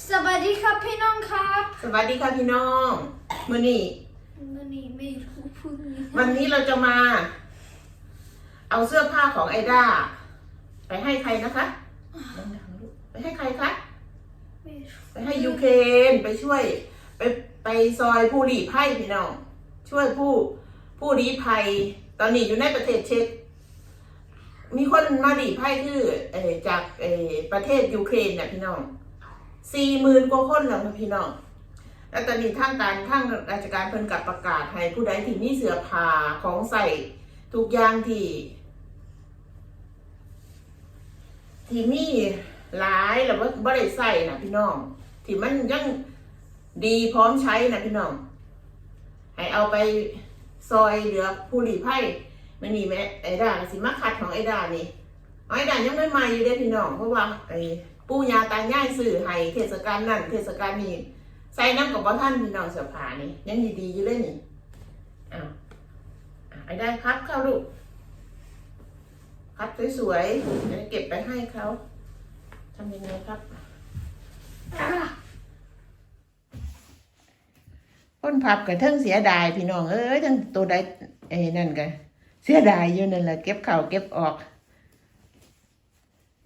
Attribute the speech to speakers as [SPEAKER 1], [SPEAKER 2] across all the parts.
[SPEAKER 1] สวัสดีครับพี่น้องครับ
[SPEAKER 2] สวัสดีค่ะพี่น้องมื่อนี้
[SPEAKER 1] วันนี้ไม่รู้พูดยังไง
[SPEAKER 2] วันนี้เราจะมา เอาเสื้อผ้าของไอด้าไปให้ใครนะคะดังๆลูกไปให้ใครคะ
[SPEAKER 1] ไม่รู้
[SPEAKER 2] ไปให้ยูเครนไปช่วย ไปไปซอยผู้ลี้ภัยพี่น้อง ช่วยผู้ผู้ลี้ภัย ตอนนี้อยู่ในประเทศเช็กมีคนมาลี้ภัยคือเออจากเออประเทศยูเครนเนี่ยพี่น้อง สี่หมื่นกว่าคนแล้วพี่น้องแล้วตอนนี้ทางการทางราชการเพิ่นกับประกาศให้ผู้ใดที่มีเสื้อผ้าของใส่ทุกอย่างที่ที่มีหลายแล้วว่าบ่ได้ใส่นะพี่น้อง ที่มันยังดีพร้อมใช้นะพี่น้อง ให้เอาไปซอยเหลือผู้หลีภัยมันนี่แม่ไอ้ด่าสิมาขัดของไอ้ด่านี่ไอ้ด่ายังไม่มาอยู่เด้พี่น้องเพราะว่าไอ้ ปู่ย่าตายายสื่อให้เทศกาลนั่นเทศกาลนี้ใส่น้ำกับบ่ท่านพี่น้องเสือผานี่ยังดีๆอยู่เลยนี่อ้าวอะไอ้ได้ครับเข้าลูกครับสวยๆเดี๋ยวเก็บไปให้เขาทำยังไงครับพ้นพับกับเทิงเสียดายพี่น้องเอ้ยทั้งตัวใดเอ้นั่นกันเสียดายอยู่นั่นแหละเก็บเข่าเก็บออก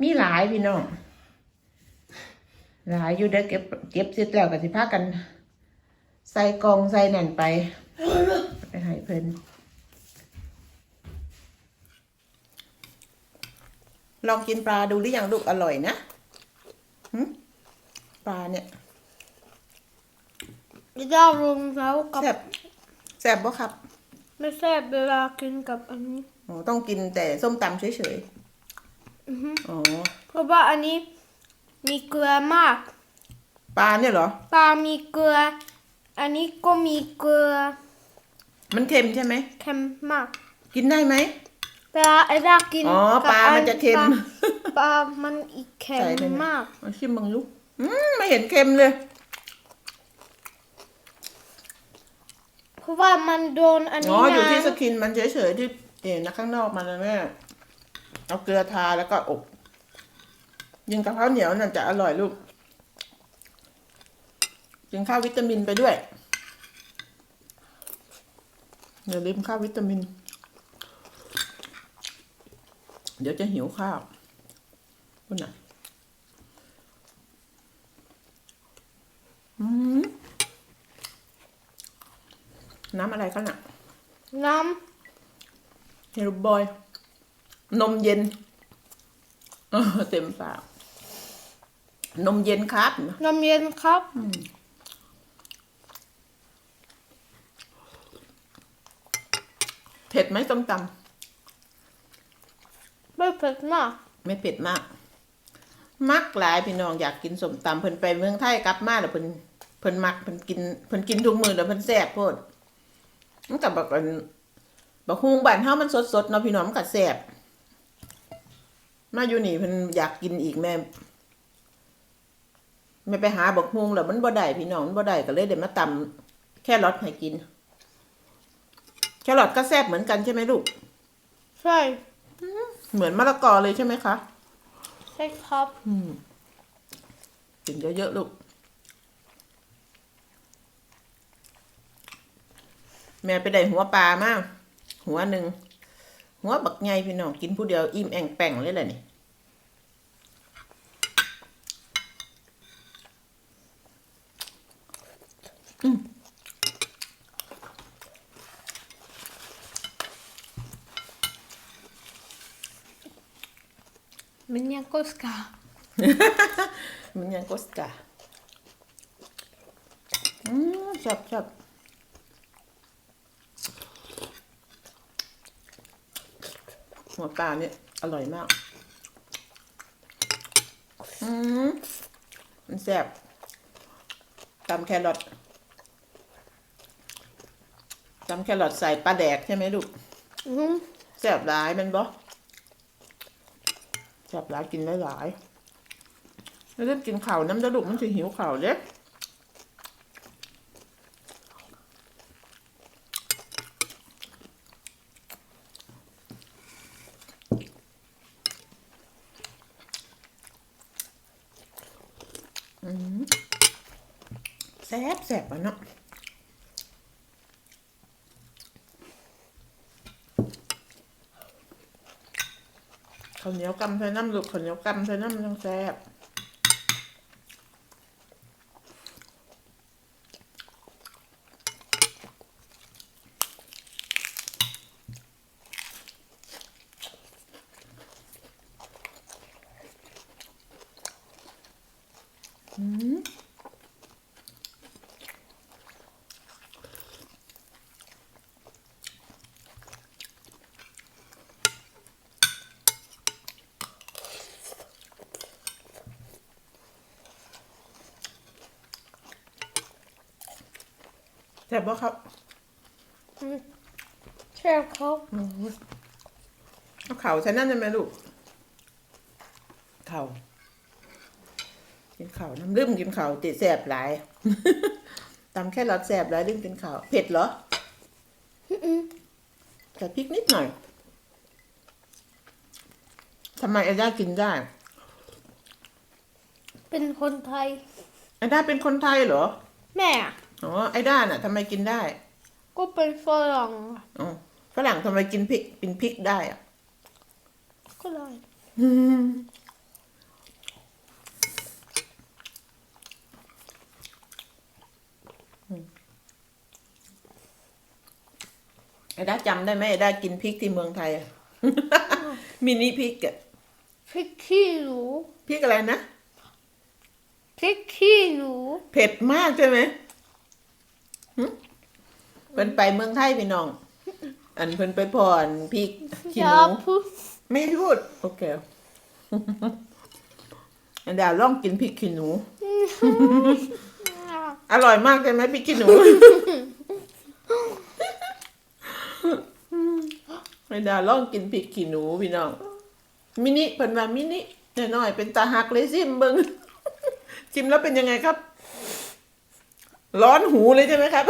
[SPEAKER 2] มีหลายพี่น้อง หลายอยู่เด้อเก็บเก็บเสร็จแล้วก็สิพากัน ใส่กล่องใส่นั่นไป ไปให้เพิ่นลองกินปลาดูหรือยังลูกอร่อยนะหึปลาเนี่ย
[SPEAKER 1] ย่าลงแล้วกับ
[SPEAKER 2] แซ่บแซ่บบ่ครับ
[SPEAKER 1] ไม่แซ่บเวลากินกับอันนี้
[SPEAKER 2] อ๋อต้องกินแต่ส้มตำเฉย
[SPEAKER 1] อือฮึ
[SPEAKER 2] ๆอ๋อ
[SPEAKER 1] เพราะว่าอันนี้ มีเกลือมาก
[SPEAKER 2] ปลาเนี่ยเหรอ
[SPEAKER 1] ปลามีเกลือ อันนี้ก็มีเกลือ
[SPEAKER 2] มันเค็มใช่ไหม
[SPEAKER 1] เค็มมาก
[SPEAKER 2] กินได้ไหม
[SPEAKER 1] เวลาไอ้ดากิน
[SPEAKER 2] อ๋อ
[SPEAKER 1] กับ
[SPEAKER 2] ปลามันจะเค็ม
[SPEAKER 1] ปลาปลามันอีกเค็ม
[SPEAKER 2] ใส่ได้ไห
[SPEAKER 1] มาก
[SPEAKER 2] เอาชิมบังลูกอืมไม่เห็นเค็มเลย
[SPEAKER 1] เพราะว่ามันโดนอัน
[SPEAKER 2] อ๋อ
[SPEAKER 1] นี้
[SPEAKER 2] อยู่ที่
[SPEAKER 1] นะ
[SPEAKER 2] สกินมันเฉยๆที่เอ็นะข้างนอกมันนะแม่เอาเกลือทาแล้วก็อบ ยิงกับข้าวเหนียวนั่นจะอร่อยลูกกินข้าววิตามินไปด้วยอย่าลืมข้าววิตามิน เดี๋ยวจะหิวข้าวคุณน่ะอืมน้ำอะไรกันน่ะ
[SPEAKER 1] น้
[SPEAKER 2] เฮลบอย นมเย็นเออเต็มปาก นมเย็นครับำ
[SPEAKER 1] น้ำเย็นครับ
[SPEAKER 2] เผ็ดไหมต้มต
[SPEAKER 1] ไม่เผ็ดมากำ
[SPEAKER 2] ไม่เผ็ดมาก มักหลายพี่น้องอยากกินสมตำเพิ่นไปเมืองไทยกลับมาแล้วเพิ่นเพิ่นมักเพิ่นกินเพิ่นกินทุกมื้อแล้วเพิ่นแซ่บโพดมันกับแบบนบักฮุงบ้านเฮามันสดๆเนาะพี่น้องมันก็แซ่บมาอยู่นี่เพิ่นอยากกินอีกแม่ ไม่ไปหาบักฮุงแล้วมันบ่ได้พี่น้องมันบ่ได้ก็เลยเดี๋ยวมาตำแค่รอทให้กิน แครอทก็แซ่บเหมือนกันใช่ไหมลูก
[SPEAKER 1] ใช่
[SPEAKER 2] เหมือนมะละกอเลยใช่ไหมคะ
[SPEAKER 1] ใช่ครับ
[SPEAKER 2] อืมกินเยอะๆลูก แม่ไปได้หัวปลามากหัวหนึ่งหัวบักไงพี่น้องกินผู้เดียวอิ่มแองแป่งเลยแหละนี่
[SPEAKER 1] มันยังกสกา
[SPEAKER 2] มันยังกสกาอืมชอบชอบหัวปลาเนี่ยอร่อยมาก อืมมันแซ่บตำแครอท ตำแครอทใส่ปลาแดกใช่ไหมลูก
[SPEAKER 1] อือฮึ
[SPEAKER 2] แซ่บหลายแมันบ่แซ่บหลายกินหลายๆแล้วเริ่มกินข้าวน้ำจะลูกมันจะหิวข้าวเด้อืแซ่บแซ่บอะเนาะ ข้าวเหนียวกำใส่น้ำลูกข้าวเหนียวกำใส่น้ำต้องแซ่บแซ่บปะครับ
[SPEAKER 1] ใช่ครับ
[SPEAKER 2] เอาเข่าใส่นั่นได้ไหมลูก เข่ากินเข่าวน้ำลืมกินเข่าวติดแสบหลายตำแค่รสแสบหลายลืมกินเข่าวเผ็ดเหรอใส่พริกนิดหน่อยทำไมไอ้ด้ากินได้
[SPEAKER 1] เป็นคนไทย
[SPEAKER 2] ไอ้ด้าเป็นคนไทยเหรอ
[SPEAKER 1] แม่ อะ
[SPEAKER 2] อ๋อไอ้ด้าน่ะทำไมกินได้
[SPEAKER 1] ก็เป็นฝรั่งอะ
[SPEAKER 2] อ๋อฝรั่งทำไมกินพริกกินพริกได้อะ
[SPEAKER 1] ก็เลย
[SPEAKER 2] ไอ้ด้าจำได้ไหมไอ้ด้ากินพริกที่เมืองไทยอะ มินิพริกอะ
[SPEAKER 1] พริกขี้หนู
[SPEAKER 2] พริกอะไรนะ
[SPEAKER 1] พริกขี้หนู
[SPEAKER 2] เผ็ดมากใช่ไหมหึ เพิ่นไปเมืองไทยพี่น้อง อันเพิ่นไปพอนพริกขี้
[SPEAKER 1] อ
[SPEAKER 2] ห
[SPEAKER 1] ย่า
[SPEAKER 2] นู
[SPEAKER 1] พูด
[SPEAKER 2] ไม่พูด โอเค อันดาลองกินพริกขี้หนู อร่อยมากใช่ไหมพริกขี้หนูอันดาลองกินพริกขี้หนูพี่น้อง มินิเพิ่นว่ามินิน้อยๆเป็นตาหักเลยซิมเบิงชิมแล้วเป็นยังไงครับ ร้อนหูเลยใช่ไหมครับ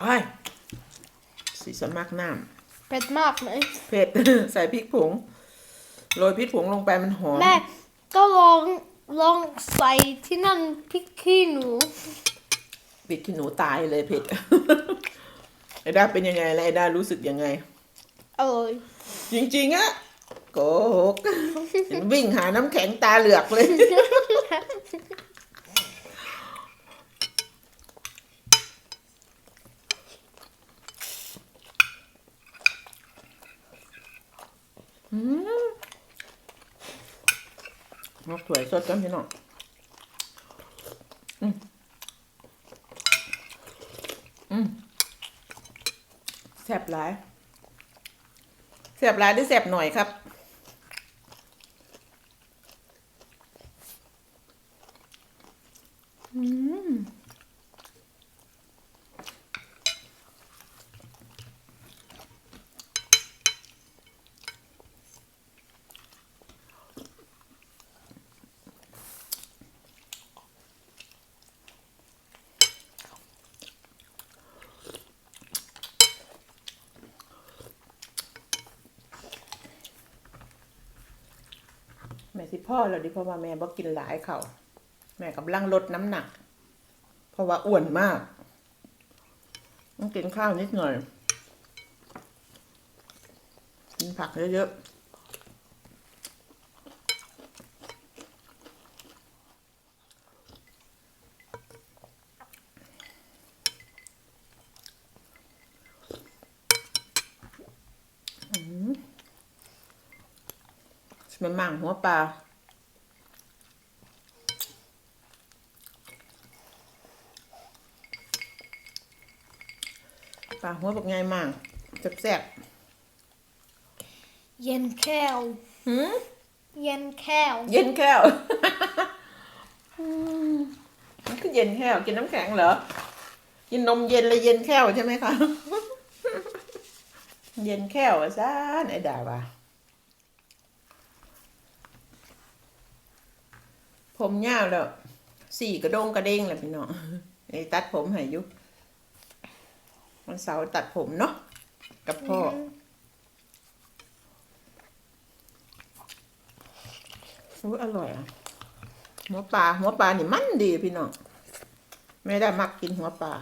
[SPEAKER 2] ไอ้ยสีสมักน้
[SPEAKER 1] เผ็ดมากเลยำ
[SPEAKER 2] เผ็ด ใส่พริกผง โรยพริกผงลงไปมันหอม
[SPEAKER 1] แม่ก็ลองลองใส่ที่นั่นพริกขี้หนู
[SPEAKER 2] ปิดขี้หนูตายเลยเผ็ด ไอ้ด้าเป็นยังไงแล้วไอ้ด้ารู้สึกยังไง
[SPEAKER 1] อร่อย
[SPEAKER 2] จริงๆอะโกหกวิ่งหาน้ำแข็งตาเหลือกเลยอืมนกสวยสดกันพี่น้องอืมอืมแซ่บหลาย แสบหลายหรือแสบหน่อยครับ อืมแม่ สิพ่อเราดิเพราะว่าแม่บ่กินหลายเขาวแม่กำลังลดน้ำหนัก เพราะว่าอ้วนมาก ต้องกินข้าวนิดหน่อยกินผักเยอะๆอืม มันมั่งหัวปลาปลาหัวบักไงมากแซ่บ
[SPEAKER 1] เย็นแก้ว
[SPEAKER 2] ๆหืม
[SPEAKER 1] เย็นแก้ว
[SPEAKER 2] เย็นแก้วอืมมันคือเย็นแก้วกินน้ำแข็งเหรอ กินนมเย็นเลยเย็นแก้วใช่ไหมคะ เย็นแก้วอะซ่านไอ้ด่าว่า ผมยาวแล้วสี่กระดงกระเด้งแหละพี่น้องไอ้ตัดผมห้อยุมันเสาร์ตัดผมเนาะกับพ่อออุ้อร่อยอะหัวปลาหัวปลานี่มันดีพี่น้องไม่ได้มักกินหัวปลา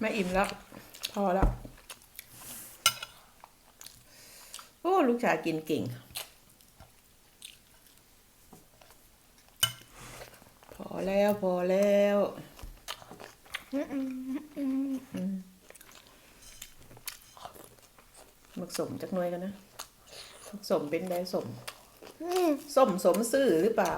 [SPEAKER 2] ไม่อิ่มแล้ว พอแล้ว โอ้ ลูกชายกินเก่ง พอแล้วพอแล้ว
[SPEAKER 1] อืมอืมอืม
[SPEAKER 2] มักสมจักหน่วยกันนะสมเป็นได้สม
[SPEAKER 1] อืม
[SPEAKER 2] ส้มสมซื่อหรือเปล่า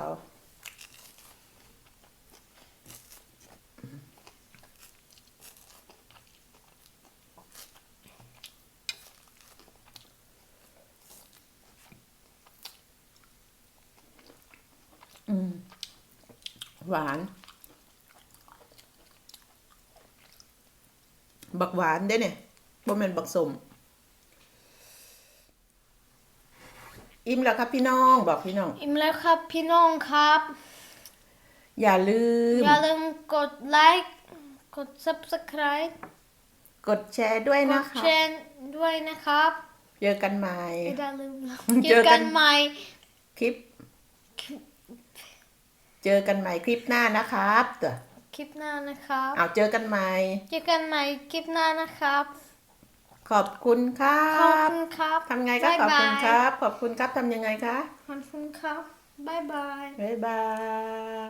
[SPEAKER 2] หวาน บักหวานได้เนี่ยบ่แม่นบักสมอิ่มแล้วครับพี่น้องบอกพี่น้อง
[SPEAKER 1] อิ่มแล้วครับพี่น้องครับ
[SPEAKER 2] อย่าลืม
[SPEAKER 1] อย่าลืมกดไลค์กด subscribe
[SPEAKER 2] กดแชร์ด้วย
[SPEAKER 1] ก
[SPEAKER 2] นะ
[SPEAKER 1] ด
[SPEAKER 2] คะ
[SPEAKER 1] แชร์ด้วยนะครับ
[SPEAKER 2] เจอกันใหม่
[SPEAKER 1] อย่าลืม
[SPEAKER 2] เจ
[SPEAKER 1] เจ
[SPEAKER 2] อ
[SPEAKER 1] อ
[SPEAKER 2] กั
[SPEAKER 1] กันนใหม่
[SPEAKER 2] คลิป เจอกันใหม่คลิปหน้านะครับตัว
[SPEAKER 1] คลิปหน้านะครับ
[SPEAKER 2] เอาเจอกันใหม่
[SPEAKER 1] เจอกันใหม่คลิปหน้านะครับ
[SPEAKER 2] ขอบคุณครั
[SPEAKER 1] ขอบ บคุณครับ
[SPEAKER 2] ทำไงก็ขอบคุณครับ ขอบคุณครับทำยังไงคะ
[SPEAKER 1] ขอบคุณครับ บ๊ายบาย
[SPEAKER 2] บ๊ายบาย